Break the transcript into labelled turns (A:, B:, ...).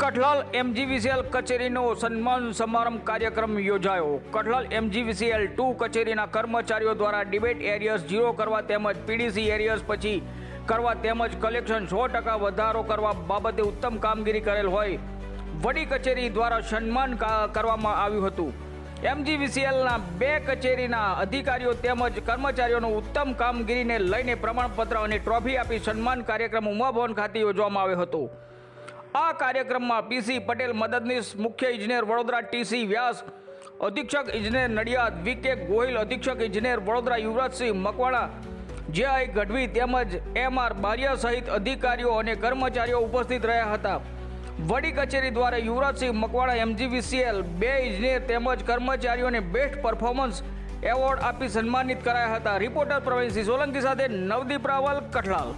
A: Kathlal MGVCL કચેરીનો સન્માન સમારંભ કાર્યક્રમ યોજાયો. કઠલાલ એમજીવીસીએલ ટુ કચેરીના કર્મચારીઓ દ્વારા ડિબેટ એરિયર્સ ઝીરો કરવા તેમજ પીડીસી એરિયર્સ પછી કરવા તેમજ કલેક્શન સો ટકા વધારો કરવા બાબતે ઉત્તમ કામગીરી કરેલ હોય, વડી કચેરી દ્વારા સન્માન કરવામાં આવ્યું હતું. એમજીવીસીએલના બે કચેરીના અધિકારીઓ તેમજ કર્મચારીઓનું ઉત્તમ કામગીરીને લઈને પ્રમાણપત્ર અને ટ્રોફી આપી સન્માન કાર્યક્રમ ઉમાભવન ખાતે યોજવામાં આવ્યો હતો. આ કાર્યક્રમમાં પીસી પટેલ મદદનીશ મુખ્ય ઇજનેર વડોદરા ટીસી વ્યાસ, અધિક્ષક ઇજનેર નડિયાદ વીકે ગોહિલ, અધિક્ષક ઇજનેર વડોદરા યુવરાજસિંહ મકવાણા, જે આઈ ગઢવી તેમજ એમ આર બારિયા સહિત અધિકારીઓ અને કર્મચારીઓ ઉપસ્થિત રહ્યા હતા. વડી કચેરી દ્વારા યુવરાજસિંહ મકવાણા એમજીવીસીએલ બે ઇજનેર તેમજ કર્મચારીઓને બેસ્ટ પરફોર્મન્સ એવોર્ડ આપી સન્માનિત કરાયા હતા. રિપોર્ટર પ્રવીણસિંહ સોલંકી સાથે નવદીપ રાવલ, કઠલાલ.